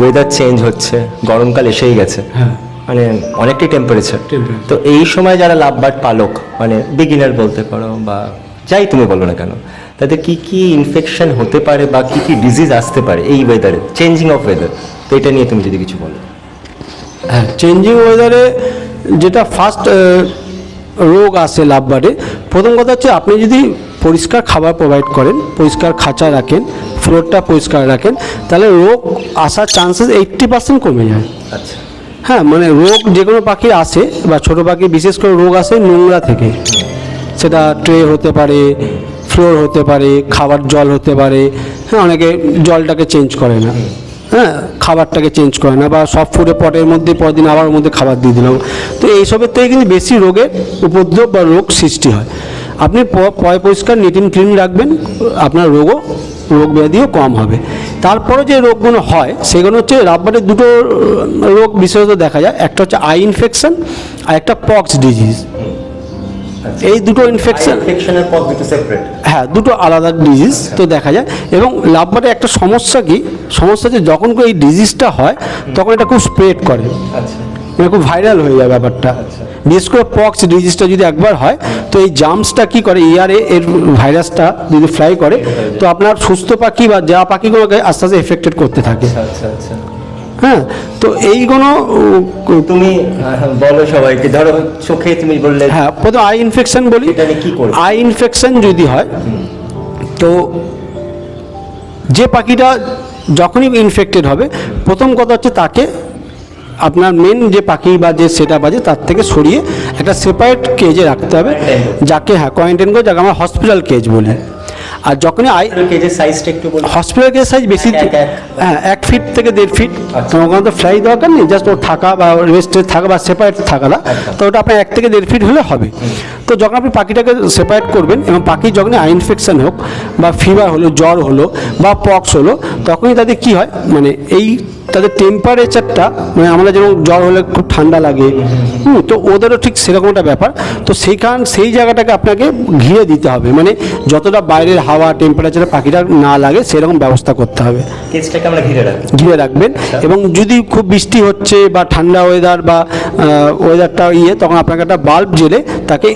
Weather change হচ্ছে গরমকাল এসেই গেছে। হ্যাঁ। মানে অনেকটাই টেম্পারেচার তো এই সময় যারা লাভবার্ড পালক মানে বিগিনার বলতে পারো বা যাই তুমি বলো না কেন তাদের কি কি ইনফেকশন হতে পারে বা কি কি ডিজিজ আসতে পারে এই ওয়েদারে চেঞ্জিং অফ ওয়েদার তো এটা নিয়ে তুমি যদি কিছু বলো। হ্যাঁ চেঞ্জিং ওয়েদারে যেটা ফার্স্ট রোগ আসে লাভবারে প্রথম কথা হচ্ছে আপনি যদি পরিষ্কার খাবার প্রোভাইড করেন পরিষ্কার খাঁচা রাখেন ফ্লোরটা পরিষ্কার রাখেন তাহলে রোগ আসার চান্সেস এইট্টি পার্সেন্ট কমে যায়। আচ্ছা। হ্যাঁ মানে রোগ যে কোনো পাখির আসে বা ছোটো পাখি বিশেষ করে রোগ আসে নোংরা থেকে। সেটা ট্রে হতে পারে ফ্লোর হতে পারে খাবার জল হতে পারে হ্যাঁ অনেকে জলটাকে চেঞ্জ করে না। হ্যাঁ খাবারটাকে চেঞ্জ করে না বা সব ফুডে পটের মধ্যে পরদিন আবার ওর মধ্যে খাবার দিয়ে দিলাম। তো এইসবের থেকে কিন্তু বেশি রোগের উপদ্রব বা রোগ সৃষ্টি হয়। আপনি পয় পরিষ্কার নিট অ্যান্ড ক্লিন রাখবেন আপনার রোগও রোগ ব্যাধিও কম হবে। তারপরে যে রোগগুলো হয় সেগুলো হচ্ছে রাব্বারের দুটো রোগ বিশেষত দেখা যায়। একটা হচ্ছে আই ইনফেকশন আর একটা পক্স ডিজিজ এই দুটো ইনফেকশন হ্যাঁ দুটো আলাদা ডিজিজ তো দেখা যায়। এবং লাভবারে একটা সমস্যা কি? সমস্যা যে যখন এই ডিজিজটা হয় তখন এটা খুব স্প্রেড করে। আচ্ছা। মানে খুব ভাইরাল হয়ে যায় ব্যাপারটা। বিশেষ করে পক্স ডিজিজটা যদি একবার হয় তো এই জাম্পসটা কি করে? ইয়ারে এর ভাইরাসটা যদি ফ্লাই করে তো আপনার সুস্থ পাখি বা যা পাখিগুলোকে আস্তে আস্তে এফেক্টেড করতে থাকে। আচ্ছা আচ্ছা হ্যাঁ তো এইগুলো তুমি বলো সবাইকে। ধরো চোখে তুমি বললে হ্যাঁ প্রথম আই ইনফেকশন বলি? আই ইনফেকশন যদি হয় তো যে পাখিটা যখনই ইনফেক্টেড হবে প্রথম কথা হচ্ছে তাকে আপনার মেন যে পাখি বা যে সেটা বাজে তার থেকে সরিয়ে একটা সেপারেট কেজে রাখতে হবে। যাকে হ্যাঁ কোয়ারেন্টাইন করে যাকে আমরা হসপিটাল কেজ বলি। আর যখনই আই কেজের সাইজটা একটু বলো হসপিটাল কেজের সাইজ বেশি হ্যাঁ এক ফিট থেকে দেড় ফিট আচ্ছা। তোমার ওখানে তো ফ্লাই দরকার নেই জাস্ট ওর থাকা বা রেস্টে থাকা বা সেপারেট থাকাটা আচ্ছা। তো ওটা আপনার এক থেকে দেড় ফিট হলে হবে। তো যখন আপনি পাখিটাকে সেপারেট করবেন এবং পাখির যখন আই ইনফেকশান হোক বা ফিভার হলো জ্বর হলো বা পক্স হলো তখনই তাদের কি হয়? মানে এই তাদের টেম্পারেচারটা মানে আমরা যেমন জ্বর হলে খুব ঠান্ডা লাগে হুম তো ওদেরও ঠিক সেরকম একটা ব্যাপার। তো সেইখান সেই জায়গাটাকে আপনাকে ঘিরে দিতে হবে। মানে যতটা বাইরের হাওয়া টেম্পারেচারে পাখিটা না লাগে সেরকম ব্যবস্থা করতে হবে। ঘিরে রাখবেন। এবং যদি খুব বৃষ্টি হচ্ছে বা ঠান্ডা ওয়েদার বা ওয়েদারটা ইয়ে তখন আপনাকে একটা বাল্ব জেলে তাকে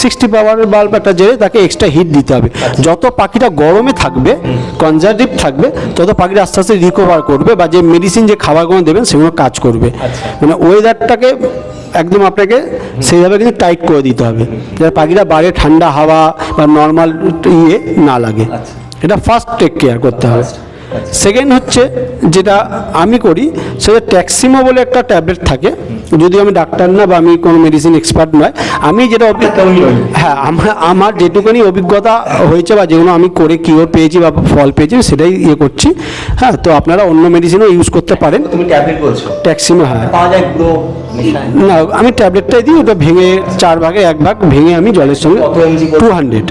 সিক্সটি পাওয়ারের বাল্ব একটা জেলে তাকে এক্সট্রা হিট দিতে হবে। যত পাখিটা গরমে থাকবে কনজারভেটিভ থাকবে তত পাখিটা আস্তে আস্তে রিকভার করবে। বা যে মেডিসিন যে খাবারগুলো দেবেন সেগুলো কাজ করবে আচ্ছা। মানে ওয়েদারটাকে একদম আপনাকে সেইভাবে কিন্তু টাইট করে দিতে হবে যাতে পাখিটা বাইরে ঠান্ডা হাওয়া বা নর্মাল ইয়ে না লাগে আচ্ছা। এটা ফার্স্ট টেক কেয়ার করতে হবে। সেকেন্ড হচ্ছে যেটা আমি করি সেটা ট্যাক্সিমো বলে একটা ট্যাবলেট থাকে। যদি আমি ডাক্তার না বা আমি কোনো মেডিসিন এক্সপার্ট নয় আমি যেটা হ্যাঁ। আমার আমার যেটুকুনি অভিজ্ঞতা হয়েছে বা যেগুলো আমি করে কিওর পেয়েছি বা ফল পেয়েছি সেটাই ইয়ে করছি। হ্যাঁ তো আপনারা অন্য মেডিসিনও ইউজ করতে পারেন। তুমি ট্যাবলেট বলছো। ট্যাক্সিমো হ্যাঁ। না আমি ট্যাবলেটটাই দিই ওটা ভেঙে চার ভাগে এক ভাগ ভেঙে আমি জলের সঙ্গে? টু হান্ড্রেড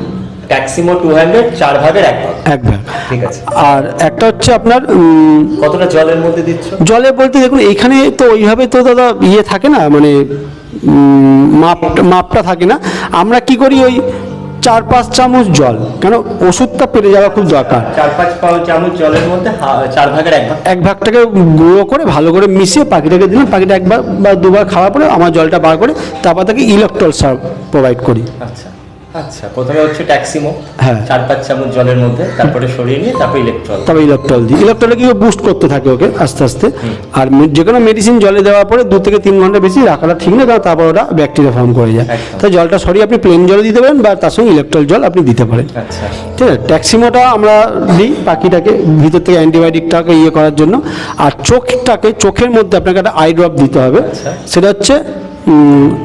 ট্যাক্সিমো টু হান্ড্রেড চার ভাগের এক ভাগ। এক ভাগ। ঠিক আছে। আর একটা হচ্ছে আপনার কতটা জলের মধ্যে দিচ্ছ? জলে বলতে দেখুন এইখানে তো ওইভাবে তো দাদা ইয়ে থাকে না মানে উম, মাপ মাপটা থাকে না। আমরা কি করি ওই চার পাঁচ চামচ জল কেন ওষুধটা পেরে যাওয়া খুব দরকার। চার পাঁচ চামচ জলের মধ্যে চার ভাগের এক ভাগ। এক ভাগটাকে গুঁড়ো করে ভালো করে মিশিয়ে পাখিটাকে দিলাম পাখিটা একবার বা দুবার খাওয়ার পরে আমার জলটা বার করে তারপর তাকে ইলেকট্রল সার প্রোভাইড করি। আচ্ছা। আচ্ছা প্রথমে হচ্ছে ট্যাক্সিমো। হ্যাঁ। চার পাঁচ চামচ জলের মধ্যে তারপরে সরিয়ে নিয়ে তারপরে ইলেকট্রল তবে ইলেকট্রল দিই ইলেকট্রলে কি বুস্ট করতে থাকে ওকে আস্তে আস্তে। আর যে কোনো মেডিসিন জলে দেওয়ার পরে দু থেকে তিন ঘণ্টা বেশি রাখাটা ঠিক না কারণ তারপর ওটা ব্যাকটেরিয়া ফর্ম করে যায়। একদম। তো জলটা সরিয়ে আপনি প্লেন জল দিতে পারেন বা তার সঙ্গে ইলেকট্রল জল আপনি দিতে পারেন। আচ্ছা। ঠিক আছে? ট্যাক্সিমোটা আমরা দিই পাখিটাকে ভিতর থেকে অ্যান্টিবায়োটিকটাকে ইয়ে করার জন্য। আর চোখটাকে চোখের মধ্যে আপনাকে একটা আই ড্রপ দিতে হবে। আচ্ছা। সেটা হচ্ছে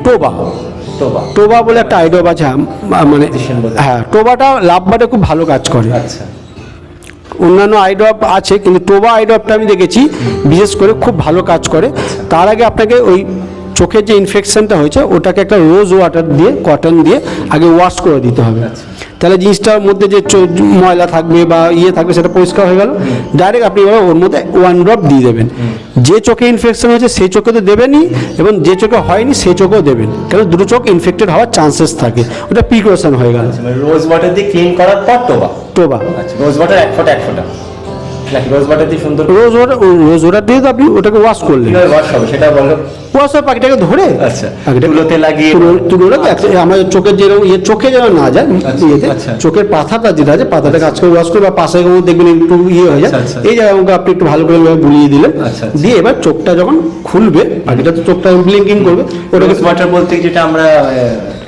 টোবা। টোবা। বলে একটা আইডিয়া আছে মানে হ্যাঁ টোবাটা লাভবারে খুব ভালো কাজ করে। আচ্ছা। অন্যান্য আইডপ আছে কিন্তু টোবা আইডপটা আমি দেখেছি বিশেষ করে খুব ভালো কাজ করে। তার আগে আপনাকে ওই চোখের যে ইনফেকশনটা হয়েছে ওটাকে একটা রোজ ওয়াটার দিয়ে কটন দিয়ে আগে ওয়াশ করে দিতে হবে। তাহলে জিনিসটার মধ্যে যে ময়লা থাকবে বা ইয়ে থাকবে সেটা পরিষ্কার হয়ে গেল। ডাইরেক্ট আপনি এবার ওর মধ্যে ওয়ান ড্রপ দিয়ে দেবেন। যে চোখে ইনফেকশন হয়েছে সেই চোখে তো দেবেনই এবং যে চোখে হয়নি সেই চোখেও দেবেন। কেন? দুটো চোখ ইনফেক্টেড হওয়ার চান্সেস থাকে। ওটা প্রিকশন হয়ে গেল। রোজ ওয়াটার দিয়ে ক্লিন করার পর টোবা? টোবা। আচ্ছা রোজ ওয়াটার এক ফোটা এক ফোঁটা। নাকি রোজ বাটার দিয়ে সুন্দর রোজ ওয়াটার রোজ ওয়াটার দিয়ে তো আপনি ওটাকে ওয়াশ করলেন ওয়াশ হবে সেটা বলো ওয়াশ হয় পাখিটাকে ধরে আচ্ছা তুলোতে লাগিয়ে তুলো- আমাদের চোখের যেরকম ইয়ে চোখে যেন না যায় আচ্ছা, ইয়েতে আচ্ছা। চোখের পাতাটা যেটা আছে পাতাটাকে আজকে ওয়াশ করে বা পাশে দেখবেন একটু ইয়ে হয়ে যায় আচ্ছা। এই জায়গায় আপনি একটু ভালো করে বুলিয়ে দিলেন। দিয়ে এবার চোখটা যখন খুলবে পাখিটা তো চোখটা ব্লিঙ্কিং করবে ওটাকে ওয়াটার বলতে যেটা আমরা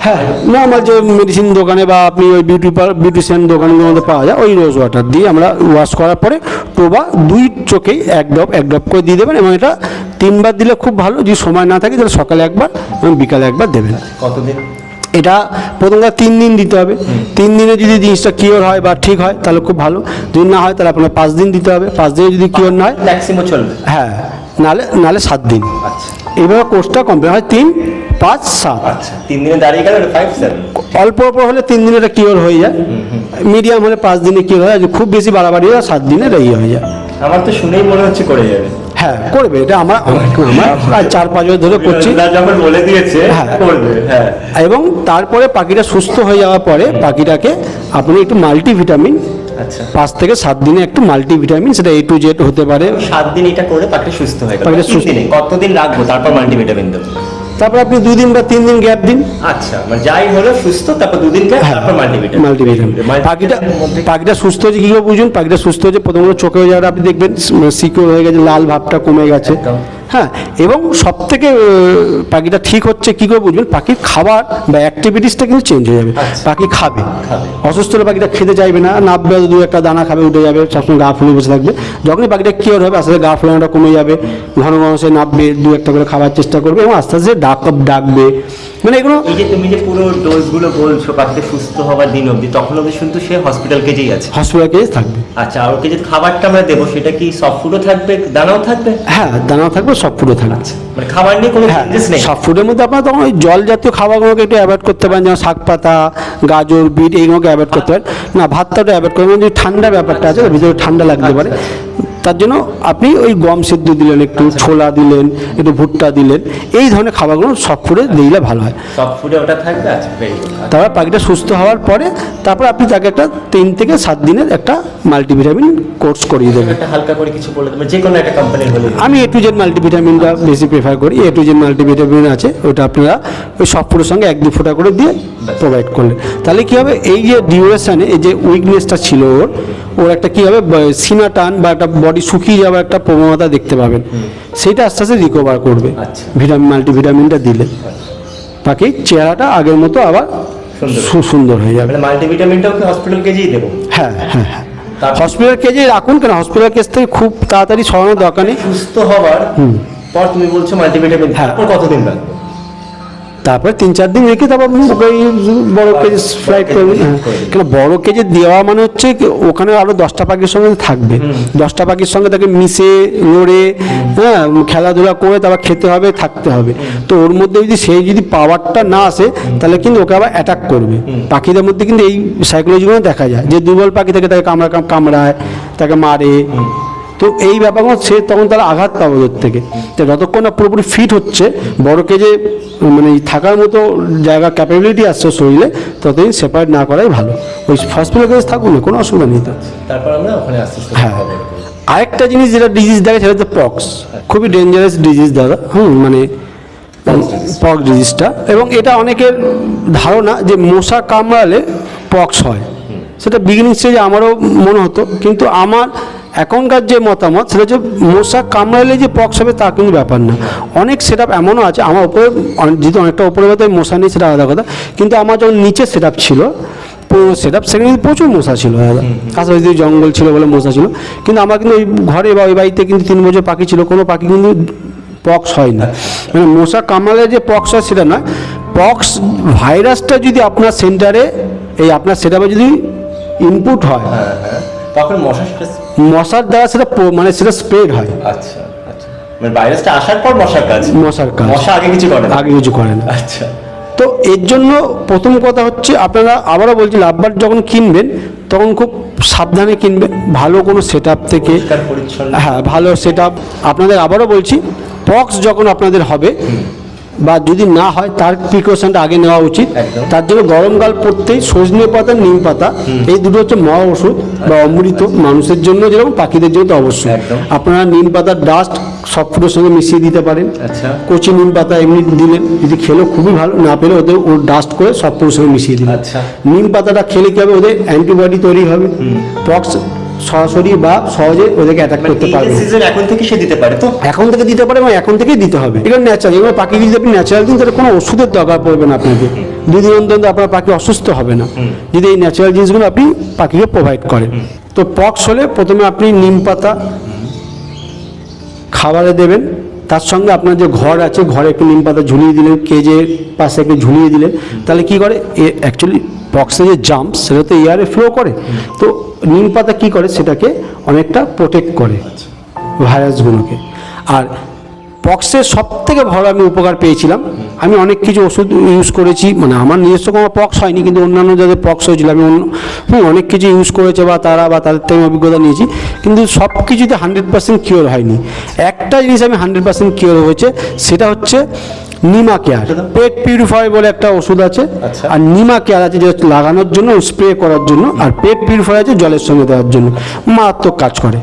হ্যাঁ নর্মাল যে মেডিসিন দোকানে বা আপনি ওই বিউটি বিউটিশিয়ান দোকানগুলোর মধ্যে পাওয়া যায় ওই রোজ ওয়াটার দিয়ে আমরা ওয়াশ করার পরে টোবা দুই চোখেই এক ড্রপ এক ড্রপ করে দিয়ে দেবেন এবং এটা তিনবার দিলে খুব ভালো যদি সময় না থাকে তাহলে সকালে একবার এবং বিকালে একবার দেবেন। কতদিন? এটা প্রথম কথা তিন দিন দিতে হবে। তিন দিনে যদি জিনিসটা কিওর হয় বা ঠিক হয় তাহলে খুব ভালো। যদি না হয় তাহলে আপনার পাঁচ দিন দিতে হবে। পাঁচ দিনে যদি কিওর না হয় ম্যাক্সিমো চলবে? হ্যাঁ নালে নালে সাত দিন। আচ্ছা। এইভাবে কোর্সটা কমপ্লিট হয় তিন পাঁচ সাত। আচ্ছা তিন দিনে দাঁড়িয়ে গেল ফাইভ সেভেন অল্প অল্প হলে তিন দিনে এটা কিওর হয়ে যায়। মিডিয়াম হলে পাঁচ দিনে কিওর হয় খুব বেশি বাড়াবাড়ি হয় সাত দিনে এটা ইয়ে হয়ে যায়। আমার তো শুনেই মনে হচ্ছে করে যাবে। হ্যাঁ করবে। এটা আমার আমার চার পাঁচ বছর ধরে করছি। বলে দিয়েছে হ্যাঁ। করবে হ্যাঁ। এবং তারপরে পাখিটা সুস্থ হয়ে যাওয়ার পরে পাখিটাকে আপনি একটু মাল্টিভিটামিন আচ্ছা। পাঁচ থেকে সাত দিনে একটু মাল্টিভিটামিন সেটা এ টু জেড হতে পারে। সাত দিন এটা করে পাখিটা সুস্থ হয়ে পাখিটা সুস্থ- দিনে কতদিন রাখব? তারপর মাল্টিভিটামিন দেবো। তারপর আপনি দুই দিন বা তিন দিন গ্যাপ দিন। আচ্ছা মানে যাই হলো সুস্থ তারপর দুদিন হ্যাঁ তারপর মাল্টিভিটামিন মাল্টিভিটামিন পাখিটা পাখিটা সুস্থ হচ্ছে কী বুঝুন? পাখিটা সুস্থ হচ্ছে প্রথমত চোখে যাওয়াটা আপনি দেখবেন সিকিউর হয়ে গেছে লাল ভাবটা কমে গেছে। হ্যাঁ এবং সব থেকে পাখিটা ঠিক হচ্ছে কী করে বুঝবেন? পাখির খাবার বা অ্যাক্টিভিটিসটা কিন্তু চেঞ্জ হয়ে যাবে। আচ্ছা। পাখি খাবে। অসুস্থ হলে পাখিটা খেতে চাইবে না নাববে দু একটা দানা খাবে উঠে যাবে সবসময় গা ফুলে বসে থাকবে। যখনই পাখিটা কিওর হবে আস্তে আস্তে গা ফুলানোটা কমে যাবে ঘন ঘন সে নাববে দু একটা করে খাবার চেষ্টা করবে এবং আস্তে আস্তে ডাক ডাকবে। মানে এগুলো এই যে তুমি যে পুরো ডোজগুলো বলছো পাখিটা সুস্থ হওয়ার দিন অবধি তখন অবধি কিন্তু সে হসপিটাল কেজেই আছে? হসপিটাল কেস থাকবে। আচ্ছা আর ওকে যে খাবারটা আমরা দেবো সেটা কি সফট ফুডও থাকবে দানাও থাকবে? হ্যাঁ দানাও থাকবে সব থাকবে মানে খাবার নিয়ে কোনো হ্যাঁ নেই? সব ফুডের মধ্যে আপনার তখন ওই জল জাতীয় খাবারগুলোকে একটু অ্যাভয়েড করতে পারেন যেমন শাক পাতা গাজর বিট এইগুলোকে অ্যাভয়েড করতে পারেন। না ভাতটা একটু অ্যাভয়েড করবেন যদি ঠান্ডা ব্যাপারটা আছে ভিতরে ঠান্ডা লাগতে পারে। তার জন্য আপনি ওই গম সিদ্ধ দিলেন একটু ছোলা দিলেন একটু ভুট্টা দিলেন এই ধরনের খাবারগুলো সব ফুডে দিলে ভালো হয়। সফট ফুডে ওটা থাকবে আচ্ছা তারপর পাখিটা সুস্থ হওয়ার পরে তারপর আপনি তাকে একটা তিন থেকে সাত দিনের একটা মাল্টিভিটামিন কোর্স করিয়ে দেবেন। হালকা করে কিছু বলে দেবে যে কোনো একটা কোম্পানির হলে আমি এ টু জেড মাল্টিভিটামিনটা বেশি প্রেফার করি। এ টু জেড মাল্টিভিটামিন আছে ওটা আপনারা ওই সব পুরোর সঙ্গে এক দু ফোঁটা করে দিয়ে প্রোভাইড করলেন। তাহলে কী হবে? এই যে ডিউরেশনে এই যে উইকনেসটা ছিল ওর ওর একটা কী হবে? সীমা টান বা একটা বডি শুকিয়ে যাওয়ার একটা প্রবণতা দেখতে পাবেন। সেটা আস্তে আস্তে রিকভার করবে। আচ্ছা। ভিটামিন মাল্টিভিটামিনটা দিলে। পাখির চেহারাটা আগের মতো আবার সুন্দর। হয়ে যাবে। মানে হসপিটাল কেজেই দেবো? হ্যাঁ হ্যাঁ হ্যাঁ। হসপিটাল কেজে রাখুন কেন? হসপিটাল কেস থেকে খুব তাড়াতাড়ি সরানোর দরকার নেই। সুস্থ হওয়ার পর তুমি বলছো মাল্টিভিটামিন হ্যাঁ। কতদিন রাখব তারপরে তিন চার দিন রেখে তারপর বড় কেজি ফ্লাইট করবে হ্যাঁ। কেন বড় কেজি দেওয়া মানে হচ্ছে ওখানে আরও দশটা পাখির সঙ্গে থাকবে। দশটা পাখির সঙ্গে তাকে মিশে লড়ে হ্যাঁ খেলাধুলা করে তারপর খেতে হবে থাকতে হবে। তো ওর মধ্যে যদি সেই যদি পাওয়ারটা না আসে তাহলে কিন্তু ওকে আবার অ্যাটাক করবে। পাখিদের মধ্যে কিন্তু এই সাইকোলজিগুলো দেখা যায়। যে দুর্বল পাখি থেকে তাকে কামড়া কামড়ায় তাকে মারে। তো এই ব্যাপারগুলো সে তখন তারা আঘাত পাবে ওদের থেকে। তো যতক্ষণ না পুরোপুরি ফিট হচ্ছে বড়কে যে মানে থাকার মতো জায়গা ক্যাপাবিলিটি আসছে শরীরে ততদিন সেপারেট না করাই ভালো। ওই হসপিটাল কেস থাকুন না কোনো অসুবিধা নেই তারপর আমরা ওখানে হ্যাঁ। আরেকটা জিনিস যেটা ডিজিজ দেখে সেটা হচ্ছে পক্স খুবই ডেঞ্জারাস ডিজিজ দাদা। হুম মানে পক্স ডিজিজটা এবং এটা অনেকের ধারণা যে মশা কামড়ালে পক্স হয়। সেটা বিগিনিং স্টেজে আমারও মনে হতো। কিন্তু আমার এখনকার যে মতামত সেটা হচ্ছে মশা কামড়ালে যে পক্স হবে তা কিন্তু ব্যাপার না। অনেক সেট এমনও আছে আমার উপরে অনেক- যেহেতু অনেকটা উপরে হয়তো মশা নেই সেটা আলাদা কথা। কিন্তু আমার যখন নিচে সেট ছিল পুরো সেট আপ সেখানে কিন্তু প্রচুর মশা ছিল দাদা। আশেপাশে জঙ্গল ছিল বলে মশা ছিল। কিন্তু আমার কিন্তু ওই ঘরে বা ওই বাড়িতে কিন্তু তিন বছর পাখি ছিল কোনো পাখি কিন্তু পক্স হয়নি মানে মশা কামড়ালে যে পক্স হয় সেটা না পক্স ভাইরাসটা যদি আপনার সেন্টারে এই আপনার সেটআপে যদি ইনপুট হয় হ্যাঁ হ্যাঁ। তখন মশা সেটা মশার দ্বারা সেটা মানে সেটা স্প্রেড হয়। আচ্ছা আচ্ছা। মানে ভাইরাসটা আসার পর মশার কাজ। মশার কাজ। মশা আগে কিছু করে না। আগে কিছু করে না। আচ্ছা। তো এর জন্য প্রথম কথা হচ্ছে আপনারা আবারও বলছি লাভবার যখন কিনবেন তখন খুব সাবধানে কিনবেন। ভালো কোনো সেট থেকে হ্যাঁ ভালো সেট আপনাদের আবারও বলছি পক্স যখন আপনাদের হবে বা যদি না হয় তার প্রিকশনটা আগে নেওয়া উচিত। তার জন্য গরমকাল পড়তেই সজনে পাতা নিম পাতা এই দুটো হচ্ছে মহা ওষুধ বা অমৃত মানুষের জন্য যেরকম পাখিদের জন্য তো অবশ্যই। আপনারা নিম পাতার ডাস্ট সব ফুডের সঙ্গে মিশিয়ে দিতে পারেন। আচ্ছা। কচি নিম পাতা এমনি দিলেন যদি খেলো খুবই ভালো না পেলে ওদের ওর ডাস্ট করে সব সঙ্গে মিশিয়ে দিলেন আচ্ছা। নিম পাতাটা খেলে কি হবে? ওদের অ্যান্টিবডি তৈরি হবে। পক্স সরাসরি বা সহজে ওদেরকে অ্যাটাক মানে করতে পারবে। সিজন এখন থেকে সে দিতে পারে তো? এখন থেকে দিতে পারে এবং এখন থেকেই দিতে হবে। এগুলো ন্যাচারাল এগুলো পাখিকে যদি আপনি ন্যাচারাল দিন তাহলে কোনো ওষুধের দরকার পড়বে না আপনাকে। দুদিন অন্তর আপনার পাখি অসুস্থ হবে না। যদি এই ন্যাচারাল জিনিসগুলো আপনি পাখিকে প্রোভাইড করেন। তো পক্স হলে প্রথমে আপনি নিম পাতা খাবারে দেবেন। তার সঙ্গে আপনার যে ঘর আছে ঘরে একটু নিম পাতা ঝুলিয়ে দিলেন কেজের পাশে একটু ঝুলিয়ে দিলেন তাহলে কি করে? অ্যাকচুয়ালি পক্সে যে জাম্প সেটা তো এয়ারে ফ্লো করে। তো নিম পাতা কী করে? সেটাকে অনেকটা প্রোটেক্ট করে ভাইরাসগুলোকে আর পক্সের সব থেকে ভালো আমি উপকার পেয়েছিলাম। আমি অনেক কিছু ওষুধ ইউজ করেছি মানে আমার নিজস্ব কোনো পক্স হয়নি কিন্তু অন্যান্য যাদের পক্স হয়েছিল আমি অন্য অনেক কিছু ইউজ করেছে বা তারা বা তাদের থেকে আমি অভিজ্ঞতা নিয়েছি কিন্তু সব কিছুতে হান্ড্রেড পার্সেন্ট কিওর হয়নি। একটা জিনিস আমি হান্ড্রেড পার্সেন্ট কিওর হয়েছে সেটা হচ্ছে নিমা কেয়ার পেট পিউরিফাই বলে একটা ওষুধ আছে। আচ্ছা। আর নিমা কেয়ার আছে যেটা লাগানোর জন্য স্প্রে করার জন্য আর পেট পিউরিফাই আছে জলের সঙ্গে দেওয়ার জন্য। মারাত্মক কাজ করে।